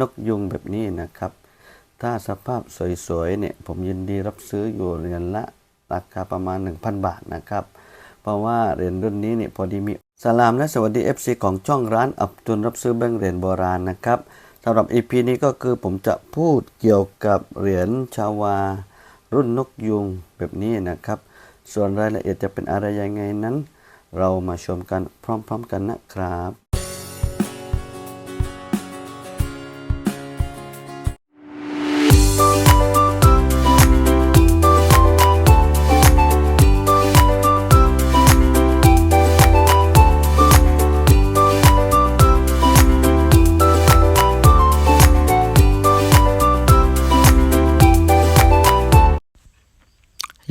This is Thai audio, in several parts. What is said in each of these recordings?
นกยุงแบบนี้นะครับ ถ้าสภาพสวยๆเนี่ยผมยินดีรับซื้ออยู่เหรียญละราคาประมาณ 1,000 บาทนะครับ เพราะว่าเหรียญรุ่นนี้เนี่ยพอดีมีสลามและสวัสดี FC ของช่องร้านอับตุนรับซื้อแบงค์เหรียญโบราณนะครับสำหรับ EP นี้ก็คือผมจะพูดเกี่ยวกับเหรียญชาวา รุ่นนกยุงแบบนี้นะครับ ส่วนรายละเอียดจะเป็นอะไรยังไงนั้น เรามาชมกันพร้อมๆกันนะครับ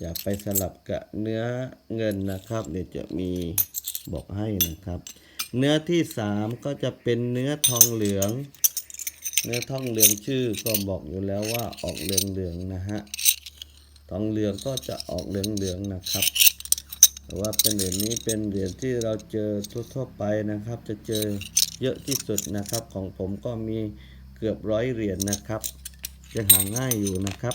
อย่าไปสลับกับเนื้อเงินนะครับ เดี๋ยวจะมีบอกให้นะครับ เนื้อที่สามก็จะเป็นเนื้อทองเหลือง เนื้อทองเหลืองชื่อก็บอกอยู่แล้วว่าออกเหลืองๆนะฮะทองเหลืองก็จะออกเหลืองๆนะครับแต่ว่าเป็นเหรียญนี้เป็นเหรียญที่เราเจอทั่วๆไปนะครับ จะเจอเยอะที่สุดนะครับ ของผมก็มีเกือบร้อยเหรียญนะครับยังหาง่ายอยู่นะครับ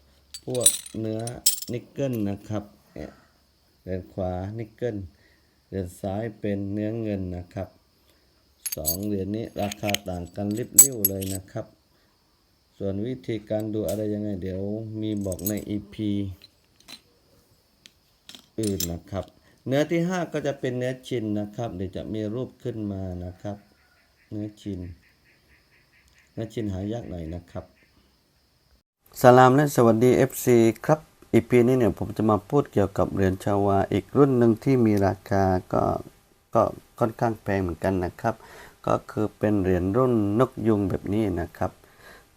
พวกเนื้อนิกเกิลนะครับเนี่ยเดือนขวานิกเกิลเดือนซ้ายเป็นเนื้อเงินนะครับสองเหรียญนี้ราคาต่างกันริบเลิ่ยวเลยนะครับ ส่วนวิธีการดูอะไรยังไงเดี๋ยวมีบอกใน EP อื่นนะครับ เนื้อที่ 5 ก็จะเป็นเนื้อชินนะครับ เดี๋ยวจะมีรูปขึ้นมานะครับ เนื้อชิน เนื้อชินหายากหน่อยนะครับ สลามและสวัสดี FC ครับ EP นี้เนี่ยผมจะมาพูดเกี่ยวกับเหรียญชาวาอีกรุ่นหนึ่งที่มีราคาก็ก็ค่อนข้างแพงเหมือนกันนะครับ ก็คือเป็นเหรียญรุ่นนกยุงแบบนี้นะครับ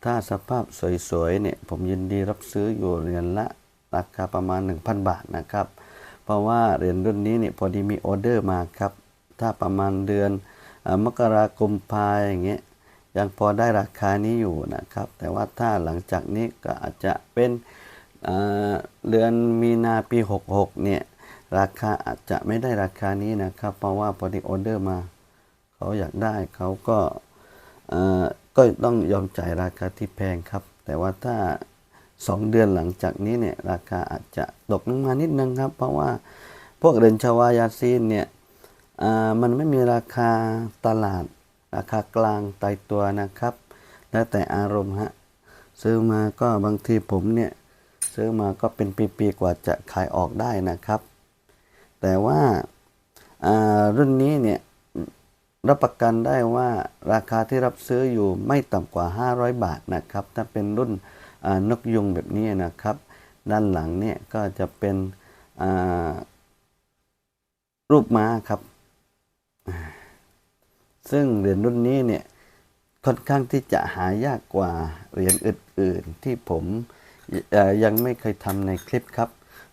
ถ้าสภาพสวยๆเนี่ยผมยินดีรับซื้ออยู่เหรียญละราคาประมาณ 1,000 บาทนะครับ เพราะว่าเหรียญรุ่นนี้เนี่ยพอดีมีออเดอร์มาครับ ถ้าประมาณเดือนอมกราคมพายอย่างเงี้ย ยังพอได้ราคานี้อยู่นะครับ แต่ว่าถ้าหลังจากนี้ก็อาจจะเป็นเดือนมีนาปี 66 เนี่ย ราคาอาจจะไม่ได้ราคานี้นะครับ เพราะว่าพอดีออเดอร์มา เขาอยากได้เขาก็ก็ต้องยอมจ่ายราคาที่แพงครับ แต่ว่าถ้าสองเดือนหลังจากนี้เนี่ยราคาอาจจะตกลงมานิดนึงครับ เพราะว่าพวกเรียญชาวายาซีนเนี่ยมันไม่มีราคาตลาด ราคากลางตายตัวนะครับ แล้วแต่อารมณ์ฮะซื้อมาก็บางทีผมเนี่ยซื้อมาก็เป็นปีๆกว่าจะขายออกได้นะครับ แต่ว่าอ่ารุ่นนี้เนี่ยรับประกันได้ว่าราคาที่รับซื้ออยู่ไม่ต่ำกว่า 500 บาทนะครับ ถ้าเป็นรุ่นอ่านกยุงแบบนี้นะครับ ด้านหลังเนี่ยก็จะเป็นอ่ารูปม้าครับ ซึ่งเหรียญรุ่นนี้เนี่ยค่อนข้างที่จะหายากกว่าเหรียญอื่นๆ ที่ผมยังไม่เคยทำในคลิปครับ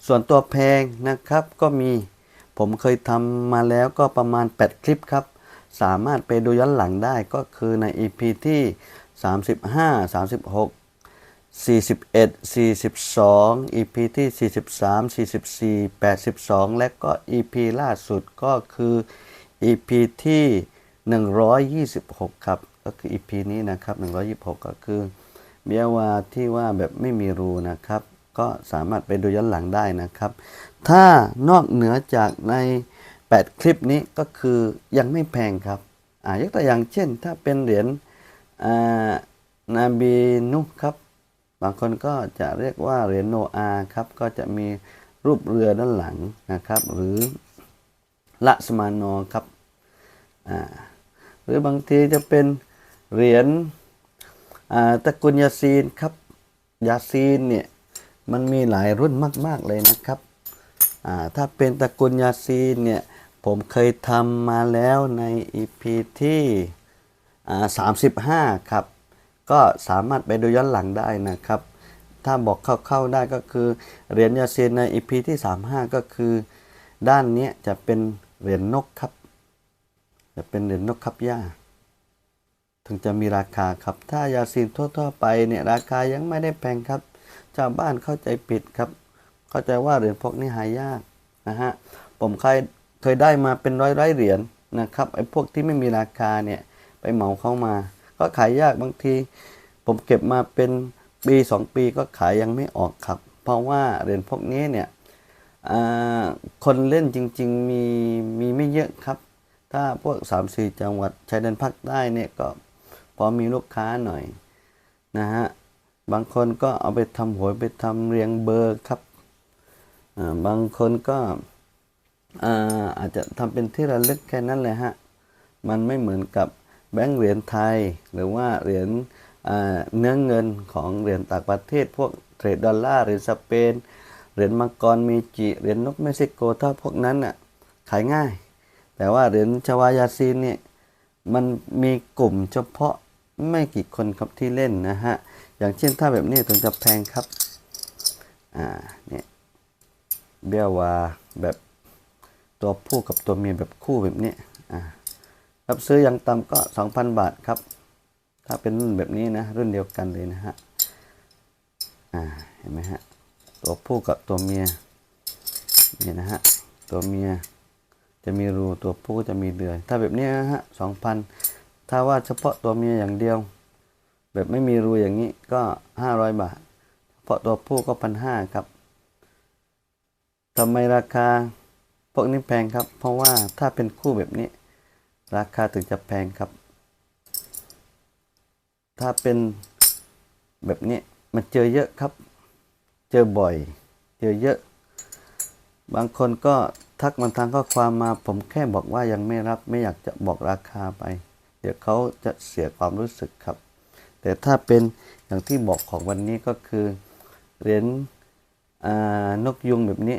ส่วนตัวแพงนะครับก็มีผมเคยทำมาแล้วก็ประมาณ 8 คลิปครับ สามารถไปดูย้อนหลังได้ก็คือใน EP ที่ 35 36 41 42 EP ที่ 43 44 82 และก็ EP ล่าสุดก็คือ EP ที่ 126 ครับ ก็คือ EP นี้นะครับ 126 ก็คือเบียวาที่ว่าแบบไม่มีรูนะครับ ก็สามารถไปดูย้อนหลังได้นะครับ ถ้านอกเหนือจากใน 8 คลิปนี้ก็คือยังไม่แพงครับอ่ายกตัวอย่างเช่น ถ้าเป็นเหรียญอ่านาบีนุครับ บางคนก็จะเรียกว่าเหรียญโนอาครับ ก็จะมีรูปเรือด้านหลังนะครับ หรือละสมานอครับ หรือบางทีจะเป็นเหรียญตระกุลยาซีนครับ ยาซีนเนี่ยมันมีหลายรุ่นมาก ๆ เลยนะครับ ถ้าเป็นตระกุลยาซีนเนี่ยผมเคยทำมาแล้วใน EP ที่อ่35 ครับ ก็สามารถไปดูย้อนหลังได้นะครับ ถ้าบอกเข้าๆได้ก็คือเหรียญยาซีนใน EP ที่ 35 ก็คือ ด้านนี้จะเป็นเหรียญนกครับ จะเป็นเหรียญนกครับย่าถึงจะมีราคาครับ ถ้ายาซีนทั่ว ๆ ไปเนี่ยราคายังไม่ได้แพงครับ ชาวบ้านเข้าใจผิดครับ เข้าใจว่าเหรียญพวกนี้หายากนะฮะ ผมเคยเคยได้มาเป็นร้อยร้อยๆเหรียญนะครับ ไอ้พวกที่ไม่มีราคาเนี่ยไปเหมาเข้ามา ก็ขายยากบางที ผมเก็บมาเป็นปีสองปีก็ขายยังไม่ออกครับ เพราะว่าเหรียญพวกนี้เนี่ยคนเล่นจริง ๆ มีมีไม่เยอะครับ ถ้าพวก3ามสี่จังหวัดชายแดนภาคใต้เนี่ยก็พอมีลูกค้าหน่อยนะฮะบางคนก็เอาไปทำหวยไปทำเรียงเบอร์ครับบางคนก็อาอาจจะทำเป็นที่ระลึกแค่นั้นเลยฮะมันไม่เหมือนกับแบงก์เหรียญไทย หรือว่าเหรียญเนื้อเงินของเหรียญต่างประเทศ พวกเทรดดอลลาร์เหรียญสเปนเหรียญมังกรมีจิเหรียญนกเม็กซิโกถ้าพวกนั้นน่ะขายง่าย แต่ว่าเหรียญชวายาซีนเนี่ยมันมีกลุ่มเฉพาะไม่กี่คนครับที่เล่นนะฮะ อย่างเช่นถ้าแบบนี้ถึงจะแพงครับ อ่า เนี่ย เบี้ยวาแบบตัวผู้กับตัวเมียแบบคู่แบบนี้ อ่ารับซื้ออย่างต่ำก็ 2,000 บาทครับ ถ้าเป็นรุ่นแบบนี้นะ รุ่นเดียวกันเลยนะฮะ อ่า เห็นไหมฮะ ตัวผู้กับตัวเมีย นี่นะฮะ ตัวเมีย จะมีรูตัวผู้จะมีเดือย ถ้าแบบนี้ฮะสองพันถ้าว่าเฉพาะตัวเมียอย่างเดียว แบบไม่มีรูอย่างนี้ก็ห้าร้อยบาท เฉพาะตัวผู้ก็พันห้าครับทำไมราคาพวกนี้แพงครับ เพราะว่าถ้าเป็นคู่แบบนี้ ราคาถึงจะแพงครับ ถ้าเป็นแบบนี้มันเจอเยอะครับ เจอบ่อย เจอเยอะ บางคนก็ ทักมาทางข้อความมาผมแค่บอกว่ายังไม่รับไม่อยากจะบอกราคาไป เดี๋ยวเขาจะเสียความรู้สึกครับ แต่ถ้าเป็นอย่างที่บอกของวันนี้ก็คือเหรียญนกยุงแบบนี้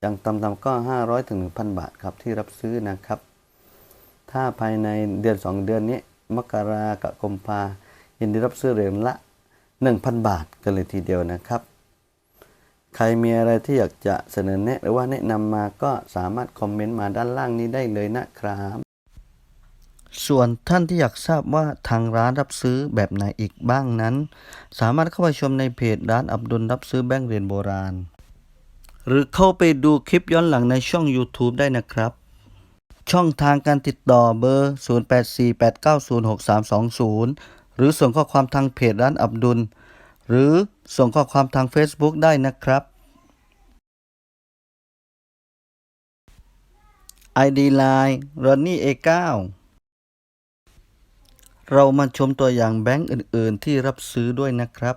อย่างต่ำๆก็ 500ถึง1,000 บาทครับที่รับซื้อนะครับ ถ้าภายในเดือน 2 เดือนนี้ มกรากับกุมภายินดีรับซื้อเหรียญละ 1,000 บาทกันเลยทีเดียวนะครับ ใครมีอะไรที่อยากจะเสนอแนะหรือว่าแนะนำมาก็สามารถคอมเมนต์มาด้านล่างนี้ได้เลยนะครับ ส่วนท่านที่อยากทราบว่าทางร้านรับซื้อแบบไหนอีกบ้างนั้น สามารถเข้าไปชมในเพจร้านอับดุลรับซื้อแบงก์เหรียญโบราณ หรือเข้าไปดูคลิปย้อนหลังในช่อง YouTube ได้นะครับ ช่องทางการติดต่อเบอร์ 0848906320 หรือส่งข้อความทางเพจร้านอับดุล หรือส่งข้อความทาง Facebook ได้นะครับ ID Line Ronnie A9 เรามาชมตัวอย่างแบงก์อื่น ๆ ที่รับซื้อด้วยนะครับ